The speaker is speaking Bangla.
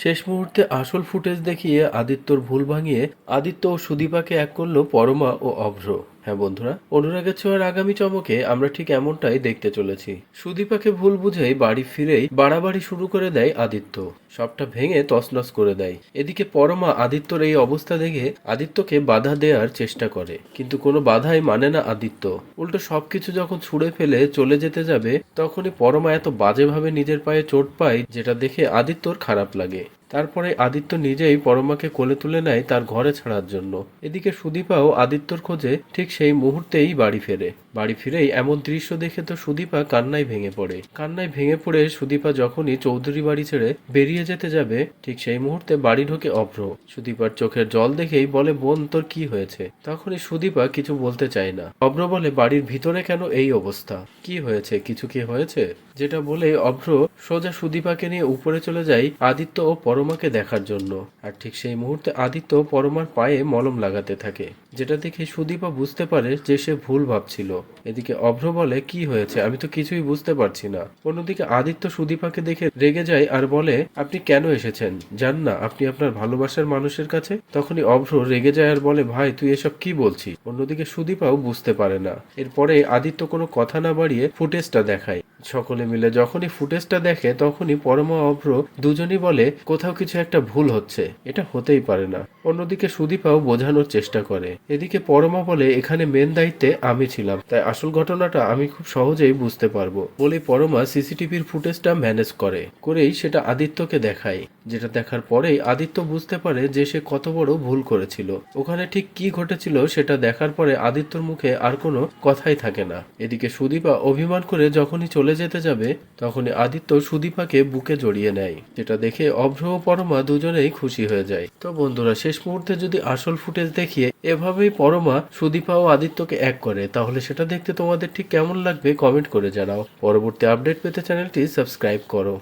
শেষ মুহূর্তে আসল ফুটেজ দেখিয়ে আদিত্যর ভুল ভাঙিয়ে আদিত্য ও সুদীপাকে এক করল পরমা ও অভ্র। হ্যাঁ বন্ধুরা, অনুরাগের ছোঁয়ার আগামী চমকে আমরা ঠিক এমনটাই দেখতে চলেছি। সুদীপাকে ভুল বুঝেই বাড়ি ফিরেই বাড়াবাড়ি শুরু করে দেয় আদিত্য। সবটা ভেঙে তছনছ করে দেয়। এদিকে পরমা আদিত্যর এই অবস্থা দেখে আদিত্যকে বাধা দেওয়ার চেষ্টা করে। কিন্তু কোনো বাধাই মানে না আদিত্য। উল্টো সবকিছু যখন ছুঁড়ে ফেলে চলে যেতে যাবে, তখনই পরমা এত বাজেভাবে নিজের পায়ে চোট পায়, যেটা দেখে আদিত্যর খারাপ লাগে। তারপরে আদিত্য নিজেই পরমাকে কোলে তুলে নেয় তার ঘরে ছাড়ার জন্য। এদিকে সুদীপাও আদিত্যর খোঁজে ঠিক সেই মুহূর্তেই বাড়ি ফেরে। বাড়ি ফিরেই এমন দৃশ্য দেখে তো সুদীপা কান্নায় ভেঙে পড়ে। কান্নায় ভেঙে পড়ে সুদীপা যখনই চৌধুরী বাড়ি ছেড়ে বেরিয়ে যেতে যাবে, ঠিক সেই মুহূর্তে বাড়ি ঢোকে অভ্র। সুদীপার চোখের জল দেখেই বলে, বোন, তোর কি হয়েছে? তখনই সুদীপা কিছু বলতে চায় না। অভ্র বলে, বাড়ির ভিতরে কেন এই অবস্থা? কি হয়েছে? কিছু কি হয়েছে? যেটা বলে অভ্র সোজা সুদীপাকে নিয়ে উপরে চলে যায় আদিত্য ও পরমাকে দেখার জন্য। আর ঠিক সেই মুহূর্তে আদিত্য পরমার পায়ে মলম লাগাতে থাকে। যেটা দেখে সুদীপা বুঝতে পারে যে সে ভুল ভাবছিল। এদিকে অভ্র বলে, কি হয়েছে? আমি তো কিছুই বুঝতে পারছি না। অন্যদিকে আদিত্য সুদীপাকে দেখে রেগে যায় আর বলে, আপনি কেন এসেছেন? জান না, আপনি আপনার ভালোবাসার মানুষের কাছে? তখনই অভ্র রেগে যায় আর বলে, ভাই, তুই এসব কি বলছিস? অন্যদিকে সুদীপাও বুঝতে পারে না। এরপরে আদিত্য কোনো কথা না বাড়িয়ে ফুটেজটা দেখায়। সকলে মিলে যখনই ফুটেজটা দেখে, তখনই পরমা, অভ্র দুজনই বলে, কোথাও কিছু একটা ভুল হচ্ছে। এটা হতেই পারে না। অন্যদিকে সুদীপাও বোঝানোর চেষ্টা করে। এদিকে পরমা বলে, এখানে মেন দায়িত্বে আমি ছিলাম। তাই আসল ঘটনাটা আমি খুব সহজেই বুঝতে পারব। বলে পরমা সিসিটিভির ফুটেজটা ম্যানেজ করে। করেই সেটা আদিত্যকে দেখায়, যেটা দেখার পরেই আদিত্য বুঝতে পারে যে সে কত বড় ভুল করেছিল। ওখানে ঠিক কি ঘটেছিল সেটা দেখার পরে আদিত্যর মুখে আর কোনো কথাই থাকে না। এদিকে সুদীপা অভিমান করে যখনই চলে যেতে যাবে, তখনই আদিত্য সুদীপাকে বুকে জড়িয়ে নেয়। যেটা দেখে অভ্র পরমা দুজনেই খুশি হয়ে যায়। তো বন্ধুরা, শেষ মুহূর্তে যদি আসল ফুটেজ দেখিয়ে এভাবেই পরমা সুদীপা ও আদিত্যকে এক করে, তাহলে সেটা দেখতে তোমাদের ঠিক কেমন লাগবে? কমেন্ট করে জানাও। পরবর্তী আপডেট পেতে চ্যানেলটি সাবস্ক্রাইব করো।